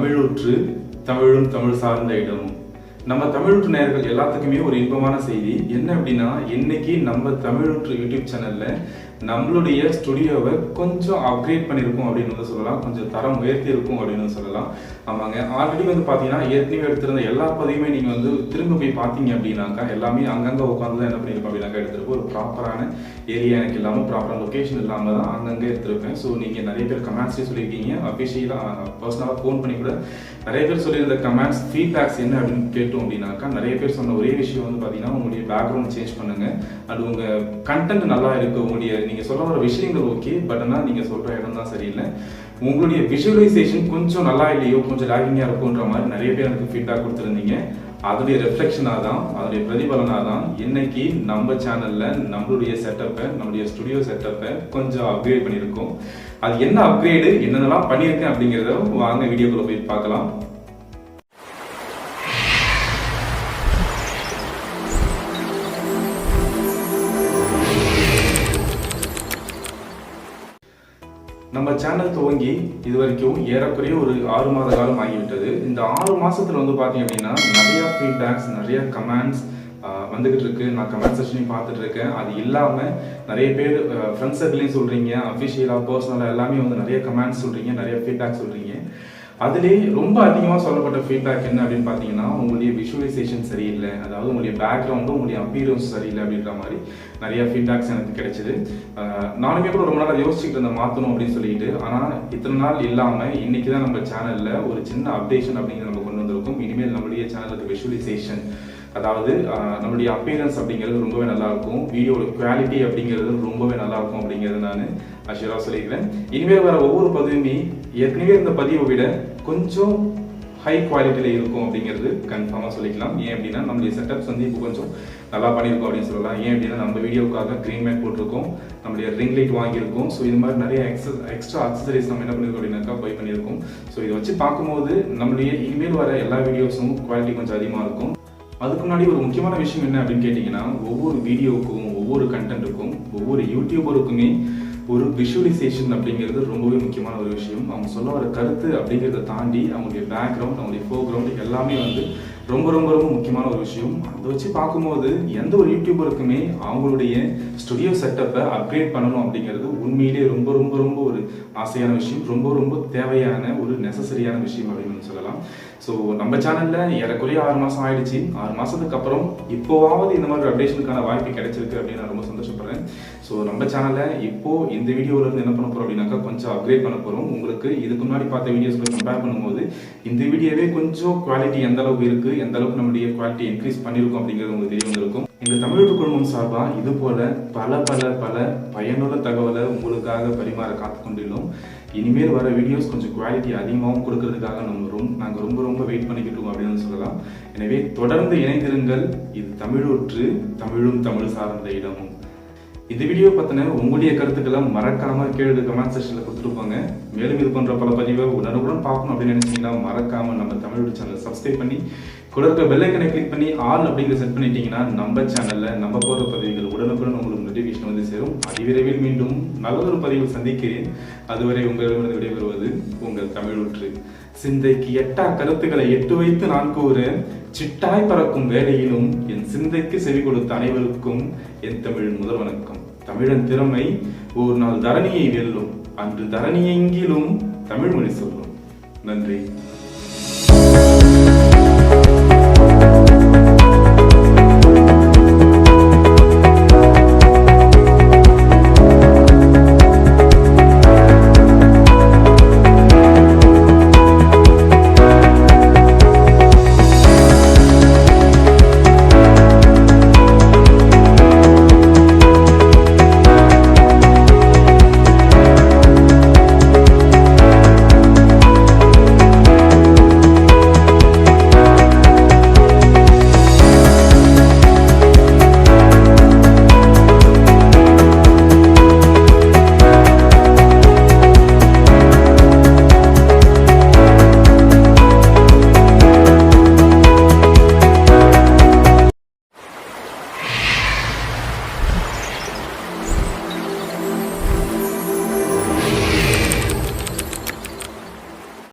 தமிழூற்று தமிழும் தமிழ் சார்ந்த இடமும் நம்ம தமிழூற்று நேர்கள் எல்லாத்துக்குமே ஒரு இன்பமான செய்தி. என்ன அப்படின்னா இன்னைக்கு நம்ம தமிழூற்று யூடியூப் சேனல்ல நம்மளுடைய ஸ்டுடியோவை கொஞ்சம் அப்கிரேட் பண்ணியிருக்கோம் அப்படின்னு வந்து சொல்லலாம். கொஞ்சம் தரம் உயர்த்தி இருக்கும் அப்படின்னு சொல்லலாம். ஆமாங்க. ஆல்ரெடி வந்து பார்த்தீங்கன்னா ஏற்கனவே எடுத்திருந்த எல்லா பதிவுமே நீங்கள் வந்து திரும்ப போய் பார்த்தீங்க அப்படின்னாக்கா எல்லாமே அங்கங்கே உட்காந்து தான் என்ன பண்ணியிருக்கோம் அப்படின்னாக்கா எடுத்திருப்போம். ஒரு ப்ராப்பரான ஏரியா எனக்கு இல்லாமல் ப்ராப்பரான லொக்கேஷன் இல்லாமல் தான் அங்கங்கே எடுத்திருப்பேன். ஸோ நீங்கள் நிறைய பேர் கமெண்ட்ஸே சொல்லியிருக்கீங்க. அஃபிஷியலாக பர்சனலாக ஃபோன் பண்ணி கூட நிறைய பேர் சொல்லியிருந்த கமெண்ட்ஸ் ஃபீட்பேக்ஸ் என்ன அப்படின்னு கேட்டோம் அப்படின்னாக்கா நிறைய பேர் சொன்ன ஒரே விஷயம் வந்து பார்த்தீங்கன்னா உங்களுடைய பேக்ரவுண்ட் சேஞ்ச் பண்ணுங்கள் அது உங்கள் கண்டென்ட் நல்லா இருக்குது உங்களுடைய நீங்கள் சொல்ல வர விஷயங்கள் ஓகே பட் ஆனால் நீங்கள் சொல்கிற இடம் தான் சரியில்லை. உங்களுடைய விஷுவலைசேஷன் கொஞ்சம் நல்லா இல்லையோ கொஞ்சம் லேகிங்காக இருக்குன்ற மாதிரி நிறைய பேர் எனக்கு ஃபீட்பேக் கொடுத்துருந்தீங்க. அதோடைய ரெஃப்ளெக்ஷனாக தான் அதோடைய பிரதிபலனாக தான் இன்னைக்கு நம்ம சேனலில் நம்மளுடைய செட்டப்பை நம்மளுடைய ஸ்டுடியோ செட்டப்பை கொஞ்சம் அப்கிரேட் பண்ணியிருக்கோம். அது என்ன அப்கிரேடு என்னென்னலாம் பண்ணியிருக்கேன் அப்படிங்கிறத வாங்க வீடியோக்குள்ளே போய் பார்க்கலாம். நம்ம சேனல் துவங்கி இது வரைக்கும் ஏறக்குறைய ஒரு ஆறு மாத காலம் ஆகிவிட்டது. இந்த ஆறு மாதத்தில் வந்து பார்த்தீங்க அப்படின்னா நிறைய ஃபீட்பேக்ஸ் நிறைய கமெண்ட்ஸ் வந்துகிட்டு இருக்கு. நான் கமெண்ட் செக்ஷனையும் பார்த்துட்டு இருக்கேன். அது இல்லாமல் நிறைய பேர் ஃப்ரெண்ட்ஸ் சர்க்கிளையும் சொல்கிறீங்க அஃபிஷியலாக பர்சனலாக எல்லாமே வந்து நிறைய கமெண்ட்ஸ் சொல்கிறீங்க நிறைய ஃபீட்பேக் சொல்கிறீங்க அதுலேயே ரொம்ப அதிகமாக சொல்லப்பட்ட ஃபீட்பேக் என்ன அப்படின்னு பார்த்தீங்கன்னா உங்களுடைய விஷுவலைசேஷன் சரியில்லை. அதாவது உங்களுடைய பேக்ரவுண்டும் உங்களுடைய அப்பீரன்ஸ் சரியில்லை அப்படின்ற மாதிரி நிறைய ஃபீட்பேக்ஸ் எனக்கு கிடைச்சிது. நானுமே கூட ரொம்ப நாள் யோசிச்சுட்டு இருந்தேன் மாற்றணும் அப்படின்னு சொல்லிட்டு. ஆனால் இத்தனை நாள் இல்லாமல் இன்னைக்கு தான் நம்ம சேனலில் ஒரு சின்ன அப்டேஷன் அப்படிங்கிறத நம்ம கொண்டு வந்திருக்கோம். இனிமேல் நம்மளுடைய சேனலுக்கு விஷுவலைசேஷன் அதாவது நம்மளுடைய அப்பீரன்ஸ் அப்படிங்கிறது ரொம்பவே நல்லா இருக்கும் வீடியோட குவாலிட்டி அப்படிங்கிறது ரொம்பவே நல்லா இருக்கும் அப்படிங்கிறது நான் அஷூரா சொல்லிக்கிறேன். இனிமேல் வர ஒவ்வொரு பதிவுமே ஏற்கனவே இருந்த பதிவை விட கொஞ்சம் ஹை குவாலிட்டியில் இருக்கும் அப்படிங்கிறது கன்ஃபார்மாக சொல்லிக்கலாம். ஏன் அப்படின்னா நம்மளுடைய செட்டப்ஸ் வந்து இப்போ கொஞ்சம் நல்லா பண்ணியிருக்கோம் அப்படின்னு சொல்லலாம். ஏன் அப்படின்னா நம்ம வீடியோக்காக க்ரீன் மேட் போட்டிருக்கோம். நம்மளுடைய ரிங் லைட் வாங்கியிருக்கோம். ஸோ இது மாதிரி நிறைய எக்ஸ எக்ஸ்ட்ரா அக்சசரிஸ் நம்ம என்ன பண்ணியிருக்கோம் அப்படின்னாக்கா பை பண்ணியிருக்கோம். ஸோ இதை வச்சு பார்க்கும்போது நம்மளுடைய இனிமேல் வர எல்லா வீடியோஸும் குவாலிட்டி கொஞ்சம் அதிகமாக இருக்கும். அதுக்கு முன்னாடி ஒரு முக்கியமான விஷயம் என்ன அப்படின்னு கேட்டிங்கன்னா ஒவ்வொரு வீடியோவுக்கும் ஒவ்வொரு கண்டென்ட்டுக்கும் ஒவ்வொரு யூடியூபருக்குமே ஒரு விஷுவலைசேஷன் அப்படிங்கிறது ரொம்பவே முக்கியமான ஒரு விஷயம். அவங்க சொல்ல வர கருத்து அப்படிங்கிறத தாண்டி அவங்களுடைய பேக்ரவுண்ட் அவங்களுடைய ஃபோக்ரவுண்ட் எல்லாமே வந்து ரொம்ப ரொம்ப ரொம்ப முக்கியமான ஒரு விஷயம். அதை வச்சு பார்க்கும்போது எந்த ஒரு யூடியூபருக்குமே அவங்களுடைய ஸ்டுடியோ செட்டப்பை அப்கிரேட் பண்ணணும் அப்படிங்கிறது உண்மையிலேயே ரொம்ப ரொம்ப ரொம்ப ஒரு ஆசையான விஷயம். ரொம்ப ரொம்ப தேவையான ஒரு நெசசரியான விஷயம் அப்படின்னு சொல்லலாம். ஸோ நம்ம சேனலில் ஏறக்குறைய ஆறு மாதம் ஆயிடுச்சு. ஆறு மாதத்துக்கு அப்புறம் இப்போவாவது இந்த மாதிரி அப்டேஷனுக்கான வாய்ப்பு கிடைச்சிருக்கு அப்படின்னு நான் ரொம்ப சந்தோஷப்படுறேன். ஸோ நம்ம சேனலில் இப்போ இந்த வீடியோல இருந்து என்ன பண்ண போகிறோம் அப்படின்னாக்கா கொஞ்சம் அப்கிரேட் பண்ண போகிறோம் உங்களுக்கு இதுக்கு முன்னாடி பார்த்த வீடியோஸ்களை கம்பேர் பண்ணும்போது இந்த வீடியோவே கொஞ்சம் குவாலிட்டி எந்த அளவுக்கு இருக்குது எந்த அளவுக்கு நம்முடைய குவாலிட்டி இன்க்ரீஸ் பண்ணியிருக்கோம் அப்படிங்கிறது உங்களுக்கு தெரிய வந்திருக்கும். இந்த தமிழ் குடும்பம் சார்பாக இது போல பல பல பல பயனுள்ள தகவலை உங்களுக்காக பரிமாற காத்துக்கொண்டிருந்தோம். இனிமேல் வர வீடியோஸ் கொஞ்சம் குவாலிட்டி அதிகமாகவும் கொடுக்கறதுக்காக நம்ம ரொம்ப நாங்கள் ரொம்ப ரொம்ப வெயிட் பண்ணிக்கிட்டு இருக்கோம் அப்படின்னு சொல்லலாம். எனவே தொடர்ந்து இணைந்திருங்கள். இது தமிழொற்று தமிழும் தமிழ் சார்ந்த இடமும். இந்த வீடியோ பத்தின உங்களுடைய கருத்துக்களை மறக்காமல் கீழே கமெண்ட் செக்ஷன்ல கொடுத்துருப்பாங்க. மேலும் இது போன்ற பல பதிவை உடனுக்குடன் பார்க்கணும் அப்படின்னு நினைச்சீங்கன்னா மறக்காமல் நம்ம தமிழோட சேனலை சப்ஸ்கிரைப் பண்ணி கூட இருக்க பெல்லைக்கனை கிளிக் பண்ணி ஆல் அப்படிங்கிற செட் பண்ணிட்டீங்கன்னா நம்ம சேனலில் நம்ம போகிற பதிவுகள் உடனுக்குடன் உங்களுக்கு நோட்டிஃபிகேஷன் வந்து சேரும். அதிவிரைவில் மீண்டும் நல்லதொரு பதிவில் சந்திக்கிறேன். அதுவரை உங்களிடமிருந்து விடைபெறுவது உங்கள் தமிழூற்று சிந்தைக்கு எட்டா கருத்துக்களை எட்டு வைத்து நான் கூற சிட்டாய் பறக்கும் வேலையிலும் என் சிந்தைக்கு செவி கொடுத்த அனைவருக்கும் என் தமிழ் முதல் வணக்கம் தமிழன் திறமை ஒரு நாள் தரணியை வெல்லும் அன்று தரணியெங்கிலும் தமிழ் மொழி சொல்லும். நன்றி.